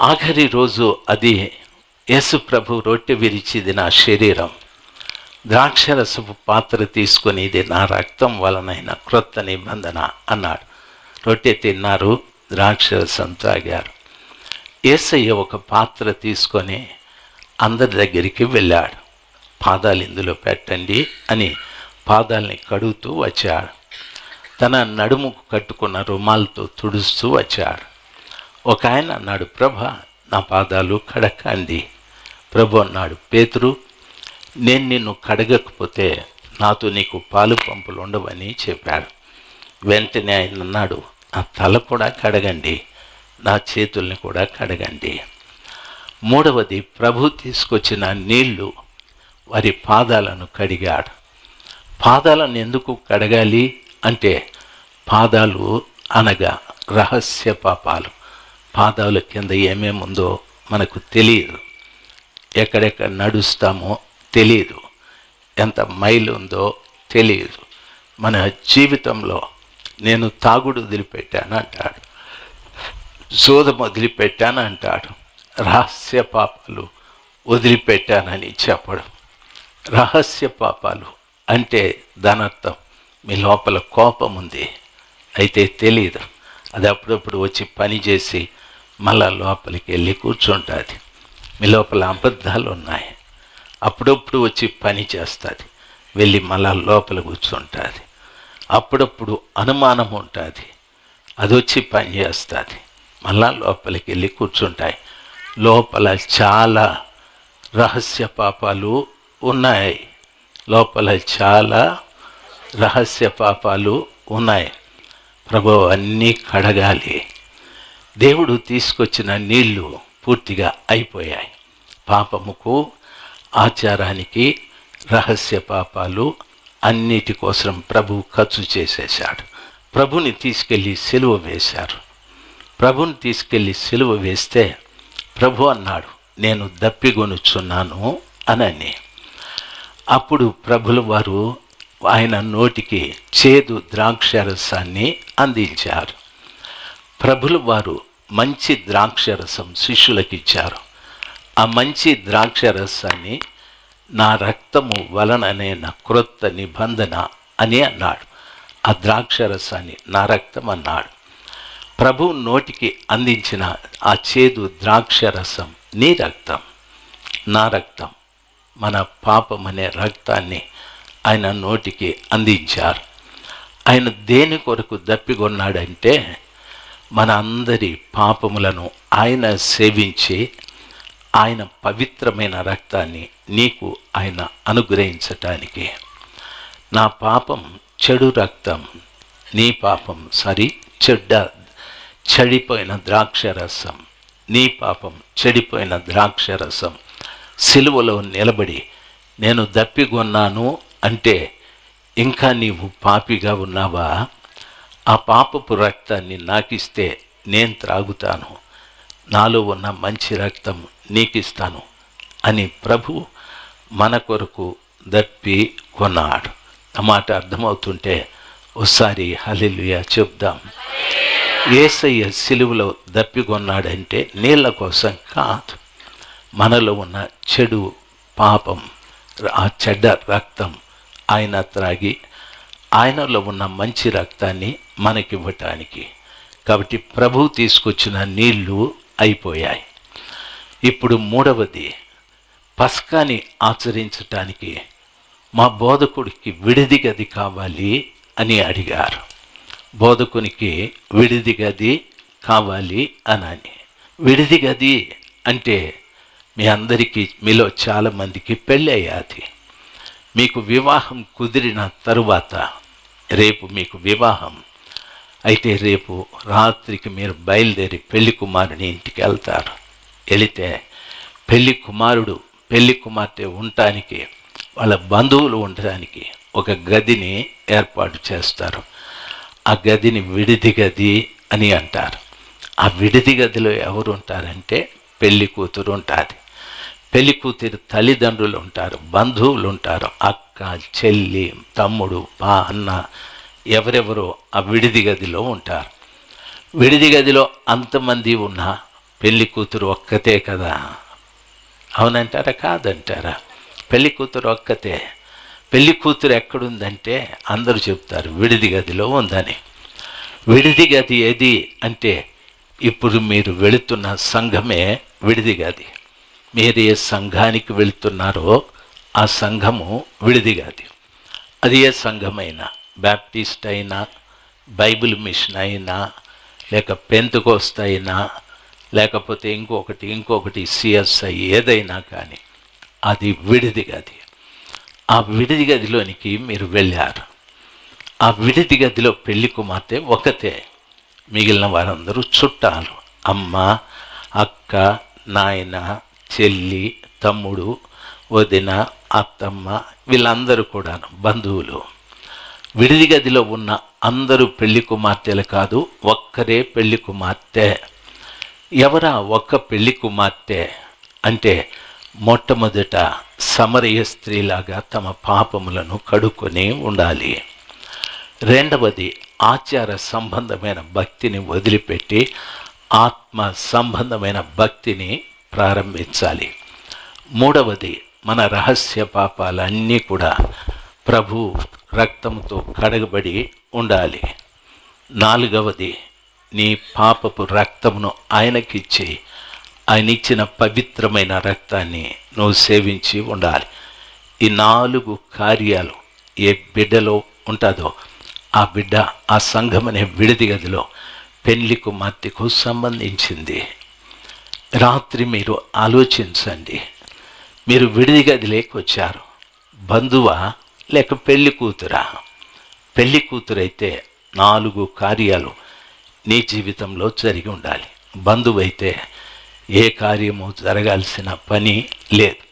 ఆఖరి రోజు అది యేసు ప్రభు రొట్టె విరిచిది నా శరీరం. ద్రాక్షరసపు పాత్ర తీసుకొని ఇది నా రక్తం వలనైన క్రొత్త నిబంధన అన్నాడు. రొట్టె తిన్నారు ద్రాక్షరసం తాగారు ఏసయ్య ఒక పాత్ర తీసుకొని అందరి దగ్గరికి వెళ్ళాడు. పాదాలు ఇందులో పెట్టండి అని పాదాలని కడుగుతూ వచ్చాడు. తన నడుముకు కట్టుకున్న రుమాలతో తుడుస్తూ వచ్చాడు. ఒక ఆయన అన్నాడు ప్రభ నా పాదాలు కడకండి ప్రభు అన్నాడు పేతురు నేను నిన్ను కడగకపోతే నాతో నీకు పాలు పంపులు ఉండవని చెప్పాడు. వెంటనే ఆయన అన్నాడు నా తల కూడా కడగండి నా చేతుల్ని కూడా కడగండి. మూడవది ప్రభు తీసుకొచ్చిన నీళ్ళు వారి పాదాలను కడిగాడు. పాదాలను ఎందుకు కడగాలి అంటే పాదాలు అనగా రహస్య పాపాలు. పాదాల కింద ఏమేమి ఉందో మనకు తెలియదు. ఎక్కడెక్కడ నడుస్తామో తెలియదు. ఎంత మైలు ఉందో తెలియదు. మన జీవితంలో నేను తాగుడు వదిలిపెట్టాను అంటాడు. సోదం వదిలిపెట్టాను అంటాడు. రహస్య పాపాలు వదిలిపెట్టానని చెప్పడం. రహస్య పాపాలు అంటే దానర్థం మీ లోపల కోపం ఉంది. అయితే తెలియదు అది అప్పుడప్పుడు వచ్చి పని చేసి మళ్ళా లోపలికి వెళ్ళి కూర్చుంటుంది. మీ లోపల అబద్ధాలు ఉన్నాయి అప్పుడప్పుడు వచ్చి పని చేస్తుంది. వెళ్ళి మళ్ళా లోపల కూర్చుంటుంది. అప్పుడప్పుడు అనుమానం ఉంటుంది. అది వచ్చి పని చేస్తుంది. మళ్ళా లోపలికి వెళ్ళి కూర్చుంటాయి. లోపల చాలా రహస్య పాపాలు ఉన్నాయి. లోపల చాలా రహస్య పాపాలు ఉన్నాయి. ప్రభు అన్నీ కడగాలి. దేవుడు తీసుకొచ్చిన నీళ్ళు పూర్తిగా అయిపోయాయి. పాపముకు ఆచారానికి రహస్య పాపాలు అన్నిటి కోసం ప్రభు ఖర్చు చేసేశాడు. ప్రభుని తీసుకెళ్ళి సిలువ వేశారు. ప్రభుని తీసుకెళ్ళి సిలువ వేస్తే ప్రభు అన్నాడు నేను దప్పిగొనుచున్నాను అనని. అప్పుడు ప్రభుల వారు ఆయన నోటికి చేదు ద్రాక్షరసాన్ని అందించారు. ప్రభుల వారు మంచి ద్రాక్షరసం శిష్యులకిచ్చారు ఆ మంచి ద్రాక్షరసాన్ని నా రక్తము వలననే నా క్రొత్త నిబంధన అని అన్నాడు. ఆ ద్రాక్షరసాన్ని నా రక్తం అన్నాడు. ప్రభు నోటికి అందించిన ఆ చేదు ద్రాక్షరసం నీ రక్తం నా రక్తం మన పాపం అనే రక్తాన్ని ఆయన నోటికి అందించారు. ఆయన దేని కొరకు దప్పికొన్నాడంటే మన అందరి పాపములను ఆయన సేవించి ఆయన పవిత్రమైన రక్తాన్ని నీకు ఆయన అనుగ్రహించటానికి. నా పాపం చెడు రక్తం నీ పాపం సరి చెడ్డ చెడిపోయిన ద్రాక్షరసం నీ పాపం చెడిపోయిన ద్రాక్షరసం సిలువలో నిలబడి నేను దప్పిగొన్నాను అంటే ఇంకా నీవు పాపిగా ఉన్నావా? ఆ పాపపు రక్తాన్ని నాకిస్తే నేను త్రాగుతాను. నాలో ఉన్న మంచి రక్తం నీకిస్తాను అని ప్రభు మన కొరకు దప్పి కొన్నాడు. ఆ మాట అర్థమవుతుంటే ఒకసారి హలిలుయా చెప్దాం. ఏసయ్య సిలువలో దప్పికొన్నాడంటే నీళ్ళ కోసం కాదు. మనలో ఉన్న చెడు పాపం ఆ చెడ్డ రక్తం ఆయన త్రాగి ఆయనలో ఉన్న మంచి రక్తాన్ని మనకివ్వటానికి. కాబట్టి ప్రభు తీసుకొచ్చిన నీళ్ళు అయిపోయాయి. ఇప్పుడు మూడవది పస్కాని ఆచరించటానికి మా బోధకుడికి విడిది గది కావాలి అని అడిగారు. బోధకునికి విడిది గది కావాలి అనని విడిది గది అంటే మీ అందరికీ మీలో చాలామందికి పెళ్ళి అయ్యాది. మీకు వివాహం కుదిరిన తరువాత రేపు మీకు వివాహం. అయితే రేపు రాత్రికి మీరు బయలుదేరి పెళ్ళి కుమారుని ఇంటికి వెళ్తారు. వెళితే పెళ్ళి కుమారుడు పెళ్ళి కుమార్తె ఉండటానికి వాళ్ళ బంధువులు ఉండటానికి ఒక గదిని ఏర్పాటు చేస్తారు. ఆ గదిని విడిది గది అని అంటారు. ఆ విడిది గదిలో ఎవరు ఉంటారంటే పెళ్ళి కూతురు ఉంటుంది. పెళ్ళి కూతురు తల్లిదండ్రులు ఉంటారు బంధువులు ఉంటారు అక్క చెల్లి తమ్ముడు పా అన్న ఎవరెవరో ఆ విడిది గదిలో ఉంటారు. విడిది గదిలో అంతమంది ఉన్నా పెళ్ళి కూతురు ఒక్కతే కదా? అవునంటారా కాదంటారా? పెళ్ళి కూతురు ఒక్కతే. పెళ్ళి కూతురు ఎక్కడుందంటే అందరూ చెప్తారు విడిది గదిలో ఉందని. విడిది గది ఏది అంటే ఇప్పుడు మీరు వెళుతున్న సంఘమే విడిది గది. మీరు ఏ సంఘానికి వెళుతున్నారో ఆ సంఘము విడిదిగాది. అది ఏ సంఘమైనా బ్యాప్టిస్ట్ అయినా బైబిల్ మిషన్ అయినా లేక పెంతుకోస్త అయినా లేకపోతే ఇంకొకటి ఇంకొకటి సిఎస్ఐ ఏదైనా కానీ అది విడిది గది ఆ విడిది గదిలోనికి మీరు వెళ్ళారు. ఆ విడిది గదిలో పెళ్ళి కుమార్తె ఒకతే. మిగిలిన వారందరూ చుట్టాలు. అమ్మ అక్క నాయన చెల్లి తమ్ముడు వదిన అత్తమ్మ వీళ్ళందరూ కూడా బంధువులు. విడిది గదిలో ఉన్న అందరూ పెళ్ళి కుమార్తెలు కాదు ఒక్కరే పెళ్ళి కుమార్తె. ఎవరా ఒక్క పెళ్ళి కుమార్తె? అంటే మొట్టమొదట సమరయ స్త్రీలాగా తమ పాపములను కడుక్కొని ఉండాలి. రెండవది ఆచార సంబంధమైన భక్తిని వదిలిపెట్టి ఆత్మ సంబంధమైన భక్తిని ప్రారంభించాలి. మూడవది మన రహస్య పాపాలన్నీ కూడా ప్రభు రక్తంతో కడగబడి ఉండాలి. నాలుగవది నీ పాపపు రక్తమును ఆయనకిచ్చి ఆయన ఇచ్చిన పవిత్రమైన రక్తాన్ని నువ్వు సేవించి ఉండాలి. ఈ నాలుగు కార్యాలు ఏ బిడ్డలో ఉంటుందో ఆ బిడ్డ ఆ సంఘం అనే విడిది గదిలో పెళ్ళి కుమార్తెకు సంబంధించింది. రాత్రి మీరు ఆలోచించండి. మీరు విడిది గదిలోకి వచ్చారు బంధువా లేక పెళ్ళి కూతురా? పెళ్ళి కూతురైతే నాలుగు కార్యాలు నీ జీవితంలో జరిగి ఉండాలి. బంధువైతే ఏ కార్యము జరగాల్సిన పని లేదు.